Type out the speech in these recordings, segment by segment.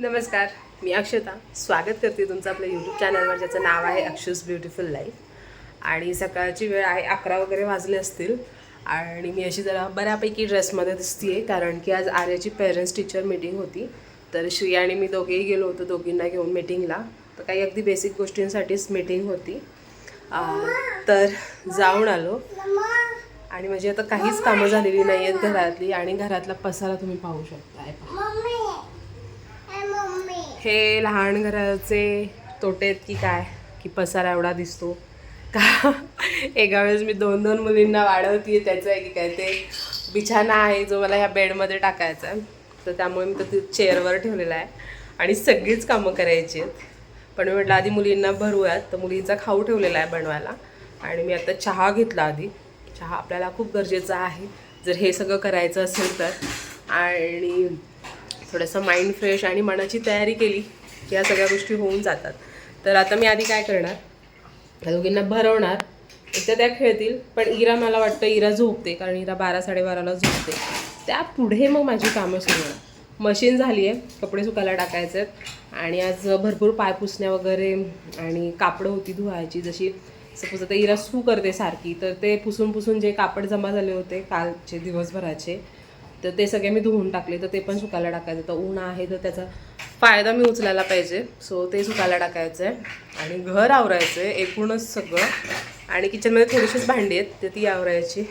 नमस्कार मी अक्षता. स्वागत करते तुमचं आपल्या यूट्यूब चॅनलवर ज्याचं नाव आहे अक्षस ब्युटिफुल लाईफ आणि सकाळची वेळ आहे अकरा वगैरे वाजले असतील. आणि मी अशी जरा बऱ्यापैकी ड्रेसमध्ये दिसते आहे कारण की आज आर्याची पेरेंट्स टीचर मीटिंग होती. तर श्री आणि मी दोघेही गेलो होतो दोघींना घेऊन मीटिंगला तर काही अगदी बेसिक गोष्टींसाठीच मीटिंग होती. तर जाऊन आलो. आणि म्हणजे आता काहीच कामं झालेली नाही आहेत घरातली आणि घरातला पसारा तुम्ही पाहू शकता आहे हे लहान घराचे तोटे आहेत की काय? की पसारा एवढा दिसतो. का? एका वेळेस मी दोन दोन मुलींना वाढवते त्याचं आहे की काय ते बिछाना आहे जो मला ह्या बेडमध्ये टाकायचा आहे. तर त्यामुळे मी तर चेअरवर ठेवलेला आहे. आणि सगळीच कामं करायची आहेत. पण मी म्हटलं आधी मुलींना भरूयात. तर मुलींचा खाऊ ठेवलेला आहे बनवायला. आणि मी आता चहा घेतला आधी. चहा आपल्याला खूप गरजेचा आहे. जर हे सगळं करायचं असेल तर. आणि थोडंसं माइंड फ्रेश आणि मनाची तयारी केली की या सगळ्या गोष्टी होऊन जातात. तर आता मी आधी काय करणार? त्या दोघींना भरवणार. एकदा त्या खेळतील पण इरा मला वाटतं इरा झोपते कारण इरा बारा साडेबाराला झोपते. त्या पुढे मग माझी कामं सुरू होणार. मशीन झाली आहे कपडे सुकायला टाकायचे आहेत आणि आज भरपूर पाय पुसण्या वगैरे आणि कापडं होती धुवायची जशी सपोज आता इरा सू करते सारखी तर ते पुसून पुसून जे कापड जमा झाले होते कालचे दिवसभराचे तर ते सगळे मी धुवून टाकले तर ते पण सुकायला टाकायचं. तर ऊन आहे तर त्याचा फायदा मी उचलायला पाहिजे. सो ते सुकायला टाकायचं आहे आणि घर आवरायचं आहे एकूणच सगळं. आणि किचनमध्ये थोडीशीच भांडी आहेत तर ती आवरायची.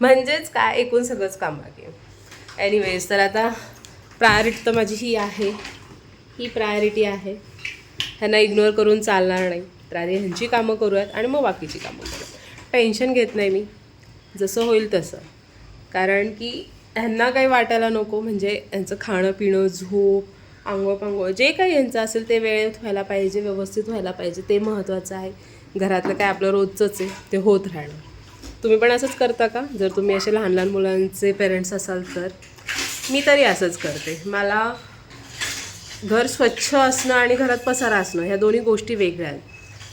म्हणजेच काय एकूण सगळंच काम बाकी आहे. एनिवेज तर आता प्रायोरिटी तर माझी ही आहे. ही प्रायोरिटी आहे. ह्यांना इग्नोर करून चालणार नाही. तर आधी ह्यांची कामं करूयात आणि मग बाकीची कामं करूयात. टेन्शन घेत नाही मी. जसं होईल तसं. कारण की ह्यांना काही वाटायला नको म्हणजे यांचं खाणं पिणं झोप आंघोळपांघोळ जे काही यांचं असेल ते वेळेत व्हायला पाहिजे व्यवस्थित व्हायला पाहिजे ते महत्त्वाचं आहे. घरातलं काय आपलं रोजचंच आहे ते होत राहणं तुम्ही पण असंच करता का? जर तुम्ही असे लहान लहान मुलांचे पेरेंट्स असाल तर. मी तरी असंच करते. मला घर स्वच्छ असणं आणि घरात पसारा असणं ह्या दोन्ही गोष्टी वेगळ्या आहेत.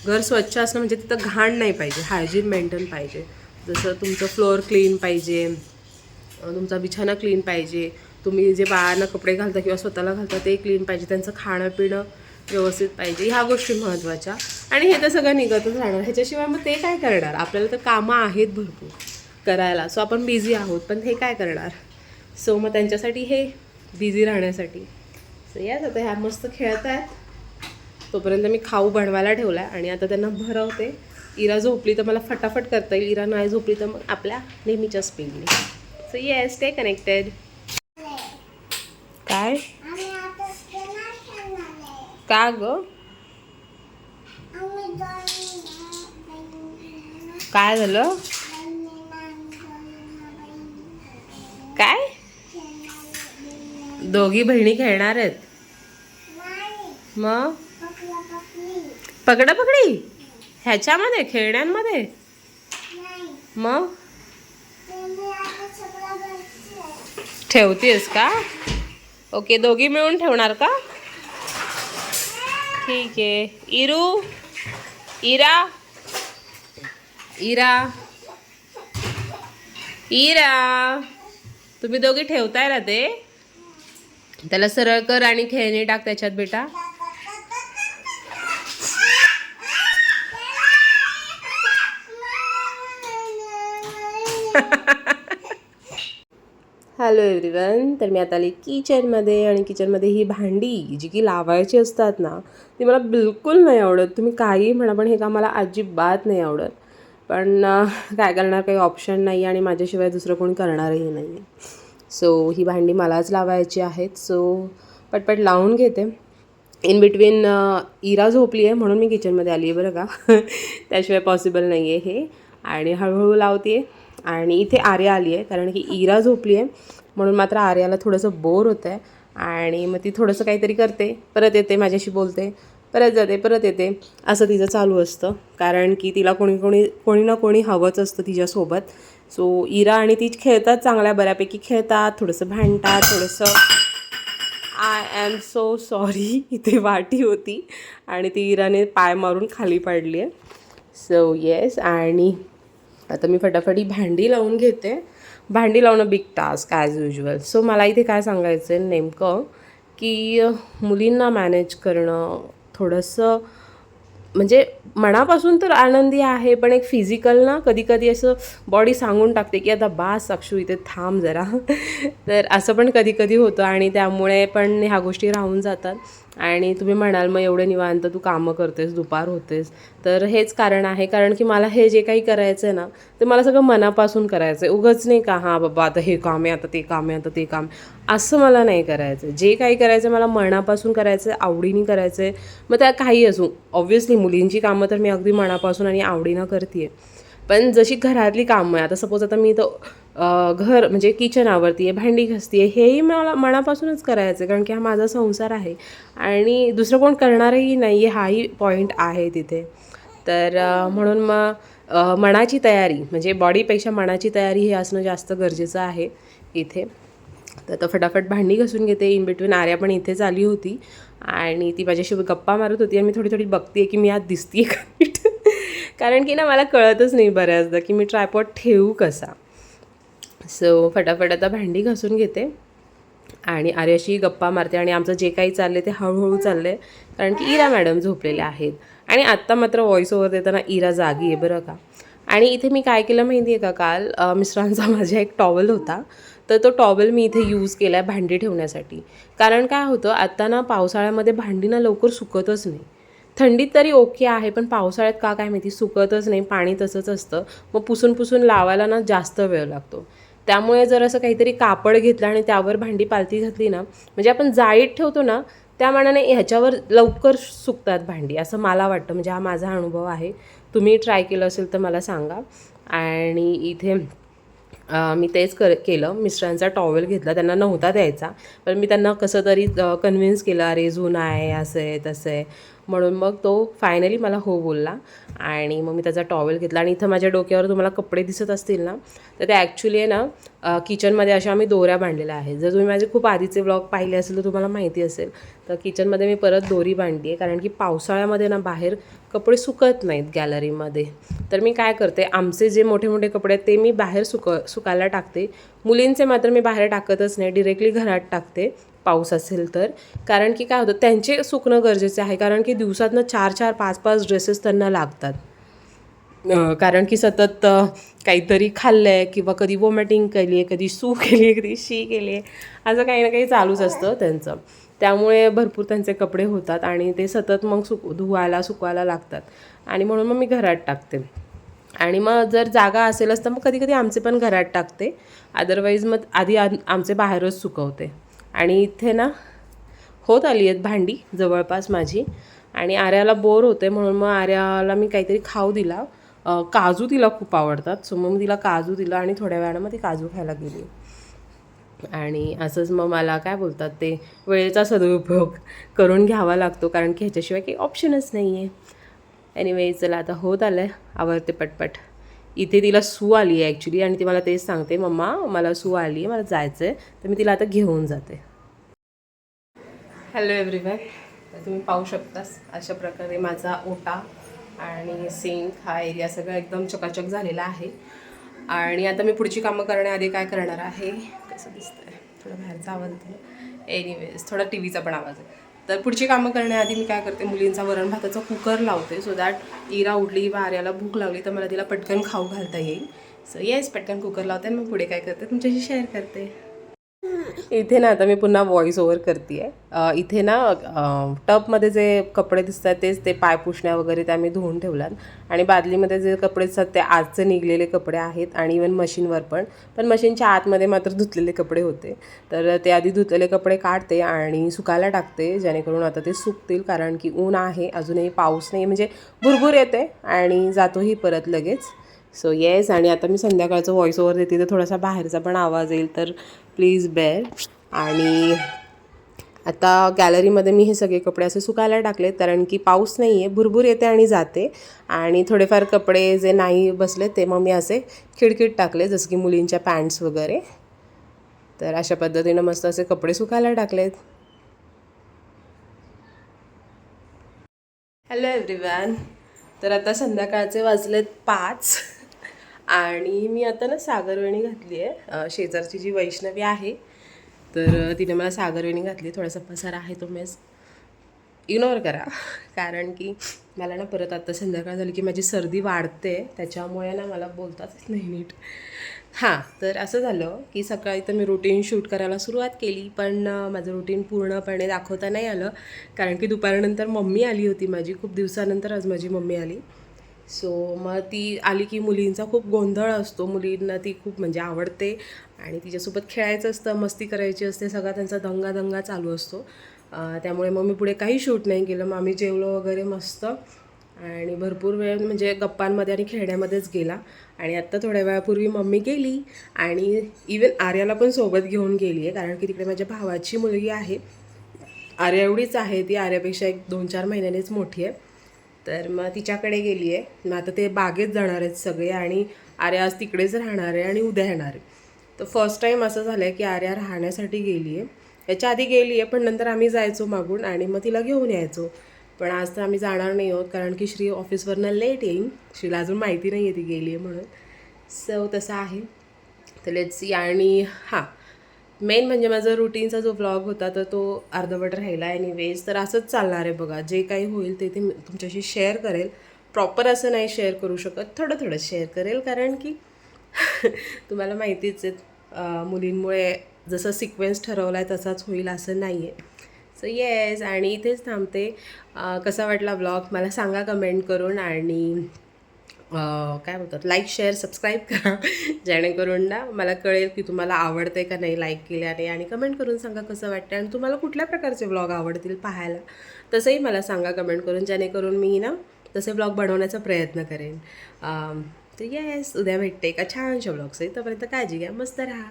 घर स्वच्छ असणं म्हणजे तिथं घाण नाही पाहिजे हायजीन मेंटेन पाहिजे. जसं तुमचं फ्लोअर क्लीन पाहिजे तुमचा बिछाना क्लीन पाहिजे. तुम्ही जे बाळांना कपडे घालता किंवा स्वतःला घालता ते क्लीन पाहिजे. त्यांचं खाणं पिणं व्यवस्थित पाहिजे. ह्या गोष्टी महत्त्वाच्या. आणि हे तर सगळं निघतच राहणार. ह्याच्याशिवाय मग ते काय करणार? आपल्याला तर कामं आहेत भरपूर करायला. सो आपण बिझी आहोत. पण हे काय करणार? सो मग त्यांच्यासाठी हे बिझी राहण्यासाठी. सो याच आता ह्या मस्त खेळत आहेत तोपर्यंत मी खाऊ बनवायला ठेवला आहे आणि आता त्यांना भरवते. इरा झोपली तर मला फटाफट करता येईल. इरा नाही झोपली तर मग आपल्या नेहमीच्या स्पीडने सो येस स्टे कनेक्टेड काय? का ग? काय झालं? काय? दोघी बहिणी खेळणार आहेत. मग? पकडा पकडी. ह्याच्यामध्ये खेळण्यांमध्ये? मग? ठेवतेस का? ओके दोघी मिळून ठेवणार का? ठीक आहे. इरू इरा इरा इरा. तुम्ही दोघी ठेवताय ना ते? त्याला सरळ कर आणि खेळणी टाक त्याच्यात बेटा. हॅलो एव्हरीवन तर मी आता आली किचनमध्ये आणि किचनमध्ये ही भांडी जी की लावायची असतात ना ती मला बिलकुल नाही आवडत. तुम्ही काही म्हणा पण हे का मला अजिबात नाही आवडत. पण काय करणार काही ऑप्शन नाही आणि माझ्याशिवाय दुसरं कोणी करणारही नाही. सो ही भांडी मलाच लावायची आहेत. सो पटपट लावून घेते. इन बिटवीन इरा झोपली आहे म्हणून मी किचनमध्ये आली आहे बरं का. त्याशिवाय पॉसिबल नाही आहे हे. आणि हळूहळू लावते आणि इथे आर्या आली आहे कारण की इरा झोपली आहे. म्हणून मात्र आर्याला थोडंसं बोर होतं आहे आणि मग ती थोडंसं काहीतरी करते. परत येते माझ्याशी बोलते. परत जाते परत येते. असं तिचं चालू असतं. कारण की तिला कोणी कोणी कोणी ना कोणी हवंच असतं तिच्यासोबत. सो इरा आणि ती खेळतात चांगल्या बऱ्यापैकी खेळतात. थोडंसं भांडतात थोडंसं. आय ॲम सो सॉरी इथे वाटी होती. आणि ती इराने पाय मारून खाली पाडली आहे. सो येस आणि आता मी फटाफटी भांडी लावून घेते. भांडी लावणं big task as usual so मला इथे काय सांगायचं आहे नेमकं की मुलींना मॅनेज करणं थोडंसं म्हणजे मनापासून तर आनंदी आहे पण एक फिजिकल ना कधी कधी असं बॉडी सांगून टाकते की आता बास अक्षू इथे थांब जरा. तर असं पण कधी कधी होतं आणि त्यामुळे पण ह्या गोष्टी राहून जातात. आणि तुम्ही म्हणाल मग एवढे निवांत तू कामं करतेस दुपार होतेस. तर हेच कारण आहे. कारण की मला हे जे काही करायचं आहे ना ते मला सगळं मनापासून करायचं आहे उगच नाही का हां बाबा आता हे काम आहे आता ते काम आहे आता ते काम असं मला नाही करायचं जे काही करायचं मला मनापासून करायचं आहे आवडीने करायचं आहे मग त्या काही असू. ऑब्व्हियसली मुलींची कामं तर मी अगदी मनापासून आणि आवडीनं करते पण जशी घरातली कामं आहे आता सपोज आता मी तर घर म्हणजे किचन आवरती आहे भांडी घासती आहे हेही मला मनापासूनच करायचं आहे कारण की हा माझा संसार आहे. आणि दुसरं कोण करणारही नाही आहे हाही पॉईंट आहे तिथे. तर म्हणून मग मनाची तयारी म्हणजे बॉडीपेक्षा मनाची तयारी हे असणं जास्त गरजेचं आहे इथे. तर आता फटाफट भांडी घासून घेते. इन बिटवीन आर्या पण इथेच आली होती. आणि ती माझ्याशी गप्पा मारत होती. आणि मी थोडी थोडी बघते की मी आज दिसते का नीट. कारण की ना मला कळतच नाही बऱ्याचदा की मी ट्रायपॉट ठेवू कसा. सो फटाफट आता भांडी घासून घेते. आणि आर्याशी गप्पा मारते. आणि आमचं जे काही चाललं ते हळूहळू चाललं आहे कारण की इरा मॅडम झोपलेल्या आहेत. आणि आत्ता मात्र व्हॉइस ओव्हर देताना इरा जागी आहे बरं का. आणि इथे मी काय केलं माहिती आहे का? काल मिस्टरांचा माझा एक टॉवल होता. तर तो टॉवेल मी इथे यूज केला आहे भांडी ठेवण्यासाठी. कारण काय होतं आत्ता ना पावसाळ्यामध्ये भांडी ना लवकर सुकतच नाही. थंडीत तरी ओके आहे पण पावसाळ्यात का काय माहिती सुकतच नाही पाणी तसंच असतं. मग पुसून पुसून लावायला ना जास्त वेळ लागतो. त्यामुळे जर असं काहीतरी कापड घेतलं आणि त्यावर भांडी पालती घातली ना म्हणजे आपण जाळीत ठेवतो ना त्या मानाने ह्याच्यावर लवकर सुकतात भांडी. असं मला वाटतं. म्हणजे हा माझा अनुभव आहे. तुम्ही ट्राय केलं असेल तर मला सांगा. आणि इथे मी तेच कर केलं. मिस्टरांचा टॉवेल घेतला. त्यांना नव्हता द्यायचा. पण मी त्यांना कसं तरी कन्व्हिन्स केलं अरे झून आहे असं आहे तसं आहे. म्हणून मग तो फायनली मला हो बोलला. आणि मग मी त्याचा टॉवेल घेतला. आणि इथं माझ्या डोक्यावर तुम्हाला कपडे दिसत असतील ना तर ते ॲक्च्युली आहे ना किचनमध्ये अशा आम्ही दोऱ्या बांधलेल्या आहेत. जर तुम्ही माझे खूप आधीचे ब्लॉग पाहिले असेल तर तुम्हाला माहिती असेल. तर किचनमध्ये मी परत दोरी बांधली आहे. कारण की पावसाळ्यामध्ये ना बाहेर कपडे सुकत नाहीत गॅलरीमध्ये तर मी काय करते आमचे जे मोठे मोठे कपडे आहेत ते मी बाहेर सुक सुकायला टाकते. मुलींचे मात्र मी बाहेर टाकतच नाही. डिरेक्टली घरात टाकते. पाऊस असेल तर. कारण की काय होतं त्यांचे सुकणं गरजेचं आहे. कारण की दिवसातनं चार चार पाच पाच ड्रेसेस त्यांना लागतात. कारण की सतत काहीतरी खाल्लं आहे किंवा कधी वॉमिटिंग केली आहे कधी सू केली आहे कधी शी केली आहे असं काही ना काही चालूच असतं त्यांचं. त्यामुळे भरपूर त्यांचे कपडे होतात आणि ते सतत मग सुक धुवायला सुकवायला लागतात. आणि म्हणून मग मी घरात टाकते. आणि मग जर जागा असेलच तर मग कधी कधी आमचे पण घरात टाकते. अदरवाईज मग आधी आमचे बाहेरच सुकवते. आणि इथे ना होत आली आहेत भांडी जवळपास माझी. आणि आर्याला बोर होते म्हणून मग आर्याला मी काहीतरी खाऊ दिला. काजू तिला खूप आवडतात. सो मग मी तिला काजू दिला आणि थोड्या वेळानं मग ती काजू खायला गेली. आणि असंच मग मला काय बोलतात ते वेळेचा सदुपयोग करून घ्यावा लागतो. कारण की ह्याच्याशिवाय काही ऑप्शनच नाही आहे एनिवे चला आता होत आलं आहे आवडते पटपट. इथे तिला सू आली आहे ॲक्च्युली आणि ती मला तेच सांगते मम्मा मला सू आली आहे मला जायचं आहे तर मी तिला आता घेऊन जाते. हॅलो एव्हरीवन तुम्ही पाहू शकतास अशा प्रकारे माझा ओटा आणि सिंक हा एरिया सगळं एकदम चकाचक झालेला आहे. आणि आता मी पुढची कामं करण्याआधी काय करणार आहे? कसं दिसतं आहे थोडं बाहेरचा आवाज येतो एनिवेज थोडा टी व्हीचा पण आवाज आहे. तर पुढची कामं करण्याआधी मी काय करते? मुलींचा वरण भाताचा कुकर लावते. सो दॅट इरा उडली वाऱ्याला भूक लागली तर मला तिला पटकन खाऊ घालता येईल. सो येस पटकन कुकर लावते. आणि मग पुढे काय करते? तुमच्याशी शेअर करते. इथे ना आता मी पुन्हा व्हॉइस ओव्हर करते आहे इथे ना टबमध्ये जे कपडे दिसतात तेच ते पाय पुसण्या वगैरे त्या मी धुवून ठेवलात. आणि बादलीमध्ये जे कपडे दिसतात ते आजचे निघलेले कपडे आहेत आणि इवन मशीनवर पण. पण मशीनच्या आतमध्ये मात्र धुतलेले कपडे होते. तर ते आधी धुतलेले कपडे काढते आणि सुकायला टाकते जेणेकरून आता ते सुकतील कारण की ऊन आहे अजूनही पाऊस नाही म्हणजे भुरभूर येते आणि जातोही परत लगेच. सो येस आणि आता मी संध्याकाळचं व्हॉइस ओव्हर देते तर थोडासा बाहेरचा पण आवाज येईल तर प्लीज बेअर आणि आता गॅलरीमध्ये मी हे सगळे कपडे असे सुकायला टाकलेत कारण की पाऊस नाही आहे भुरभूर येते आणि जाते. आणि थोडेफार कपडे जे नाही बसले ते मग मी असे खिडकीत टाकले जसं की मुलींच्या पॅन्ट्स वगैरे. तर अशा पद्धतीनं मस्त असे कपडे सुकायला टाकलेत. हॅलो एव्हरीवन तर आता संध्याकाळचे वाजलेत पाच. आणि मी आता ना सागरवेणी घातली आहे. शेजारची जी वैष्णवी आहे तर तिने मला सागरवेणी घातली. थोडासा पसारा आहे तो मेस. इग्नोर करा. कारण की मला ना परत आता संध्याकाळ झाली की माझी सर्दी वाढते. त्याच्यामुळे ना मला बोलताच नाही नीट. हां तर असं झालं की सकाळी तर मी रुटीन शूट करायला सुरुवात केली. पण माझं रुटीन पूर्णपणे दाखवता नाही आलं. कारण की दुपारनंतर मम्मी आली होती माझी. खूप दिवसानंतर आज माझी मम्मी आली. सो मग ती आली की मुलींचा खूप गोंधळ असतो. मुलींना ती खूप म्हणजे आवडते आणि तिच्यासोबत खेळायचं असतं मस्ती करायची असते सगळा त्यांचा दंगा दंगा चालू असतो. त्यामुळे मग मी पुढे काही शूट नाही केलं. मग आम्ही जेवलो वगैरे मस्त आणि भरपूर वेळ म्हणजे गप्पांमध्ये आणि खेळण्यामध्येच गेला. आणि आत्ता थोड्या वेळापूर्वी मम्मी गेली आणि इवन आर्याला पण सोबत घेऊन गेली आहे. कारण की तिकडे माझ्या भावाची मुलगी आहे. आर्या एवढीच आहे. ती आर्यापेक्षा एक दोन चार महिन्यानेच मोठी आहे. तर मग तिच्याकडे गेली आहे मग आता ते बागेत जाणार आहेत सगळे आणि आर्या आज तिकडेच राहणार आहे आणि उद्या येणार आहे. तर फर्स्ट टाईम असं झालं आहे की आर्या राहण्यासाठी गेली आहे याच्या आधी गेली आहे पण नंतर आम्ही जायचो मागून आणि मग तिला घेऊन यायचो. पण आज तर आम्ही जाणार नाही आहोत कारण की श्री ऑफिसवरनं लेट येईन. श्रीला अजून माहिती नाही आहे ती गेली आहे म्हणून. सो तसं आहे. तर लेट्स सी आणि हां मेन म्हणजे माझा रुटीनचा जो ब्लॉग होता तर तो अर्धवट राहिला. एनिवेज तर असंच चालणार आहे बघा. जे काही होईल ते ते तुमच्याशी शेअर करेल. प्रॉपर असं नाही शेअर करू शकत. थोडं थोडं शेअर करेल कारण की तुम्हाला माहितीच आहे मुलींमुळे जसं सिक्वेन्स ठरवला आहे तसाच होईल असं नाही आहे सो येस आणि इथेच थांबते. कसा वाटला ब्लॉग मला सांगा कमेंट करून. आणि काय बोलतात? लाईक शेअर सबस्क्राईब करा. जेणेकरून ना मला कळेल की तुम्हाला आवडते का नाही लाईक केल्याने आणि कमेंट करून सांगा कसं वाटतं आणि तुम्हाला कुठल्या प्रकारचे ब्लॉग आवडतील पाहायला. तसंही मला सांगा कमेंट करून जेणेकरून मी ना तसे ब्लॉग बनवण्याचा प्रयत्न करेन. तर येस उद्या भेटते एका छानशा ब्लॉगचं तोपर्यंत काळजी घ्या. मस्त राहा.